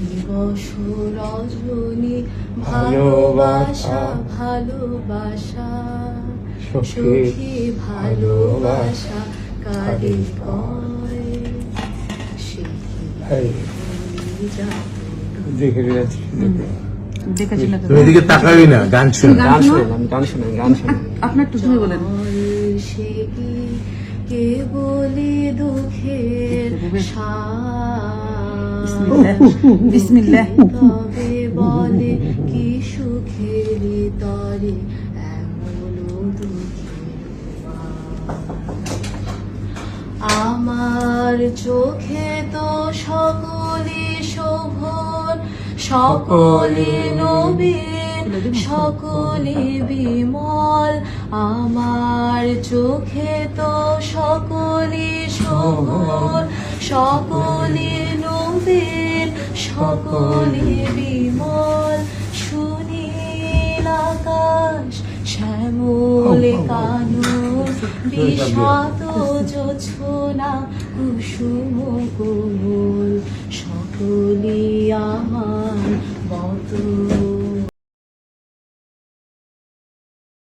দিবস রজনী ভালোবাসা ভালোবাসা সখী ভালোবাসা কারে কয় সে? দেখে এদিকে তাকাবি না গান শুন। গান গান শোনো? শুনেন আমি গান শুনেন গান শুনেন আপনার একটু তুমি বলেন। সে কি? কে বলে দুঃখের শ্বাস আমার চোখে তো সকলে শোভন, সকলে নবীন, সকলে বিমল। আমার চোখে তো সকলে শোভন, সকলে মানবের সকলে বিমল সুনীল আকাশ শ্যামল কানু বিষাদ যোছনা কুসুম কোমল সকলে আমার বদল